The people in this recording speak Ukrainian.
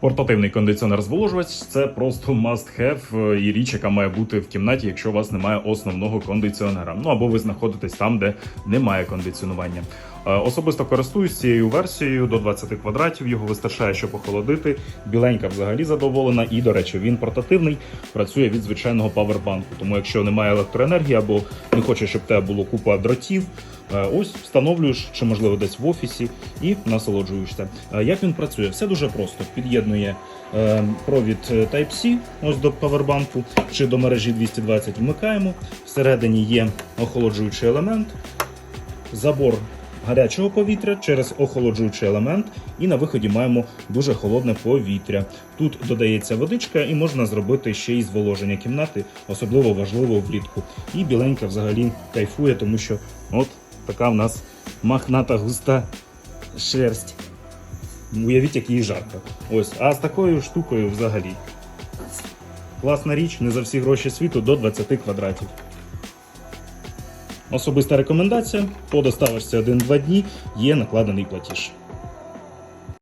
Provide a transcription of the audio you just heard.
Портативний кондиціонер зволожувач це просто must have е, і річ, яка має бути в кімнаті, якщо у вас немає основного кондиціонера. Ну або ви знаходитесь там, де немає кондиціонування. Е, Особисто користуюсь цією версією до 20 квадратів. Його вистачає, щоб охолодити. Біленька взагалі задоволена. І, до речі, він портативний, працює від звичайного павербанку. Тому, якщо немає електроенергії або не хочеш, щоб тебе було купа дротів, е, ось встановлюєш чи можливо десь в офісі і насолоджуєшся. Е, Як він працює? Все дуже просто. Під'єднує провід Type-C ось до павербанку чи до мережі 220 вмикаємо. Всередині є охолоджуючий елемент, забор гарячого повітря через охолоджуючий елемент, і на виході маємо дуже холодне повітря. Тут додається водичка, і можна зробити ще й зволоження кімнати, особливо важливо влітку. І біленька взагалі кайфує, тому що от така в нас махната густа шерсть. Уявіть, як їй жарко. Ось, а з такою штукою взагалі. Класна річ, не за всі гроші світу до 20 квадратів. Особиста рекомендація: по доставочці 1-2 дні є накладений платіж.